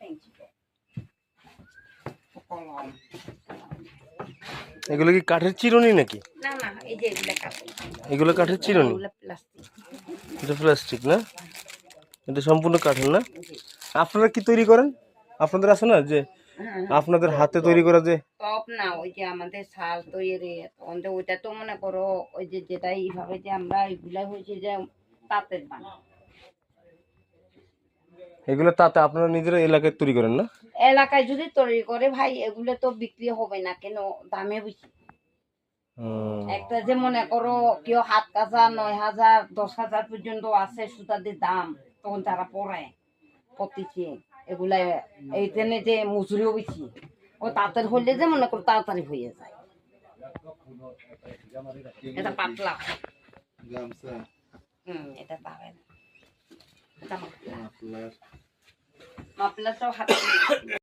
Pencil কলম এগুলো কি কাঠের চিরুনি নাকি? না না এই যে এগুলো কাঠের চিরুনি। প্লাস্টিক এটা প্লাস্টিক না? এটা সম্পূর্ণ কাঠের না? আপনারা কি তৈরি করেন? আপনাদের আছে না যে হ্যাঁ। আপনাদের হাতে তৈরি করা যে টপ না ওই যে আমাদের শাল তৈরি ওইটা তো মনে করো ওই যে যেটা এইভাবে যে আমরা এগুলা হয়েছে যে তাঁতের বানা। এগুলো তাতে আপনারা নিজেরা এলাকায় তৈরি করেন না? এলাকায় যদি তৈরি করে ভাই এগুলো তো বিক্রি হবে না কেন? দামে বেশি। একটা যে মনে করো কেউ সাত হাজার নয় হাজার দশ হাজার পর্যন্ত আছে সুতাদের দাম তখন তারা পড়ে পতিছে এগুলা এইখানে যে মজুরিও বেশি। ও তাড়াতাড়ি হলে যে মনে করো তাড়াতাড়ি হয়ে যায়। এটা পাতলা। গামছা। হুম এটা পাবেন। এটা মাফলার। মাপলাটাও হাতে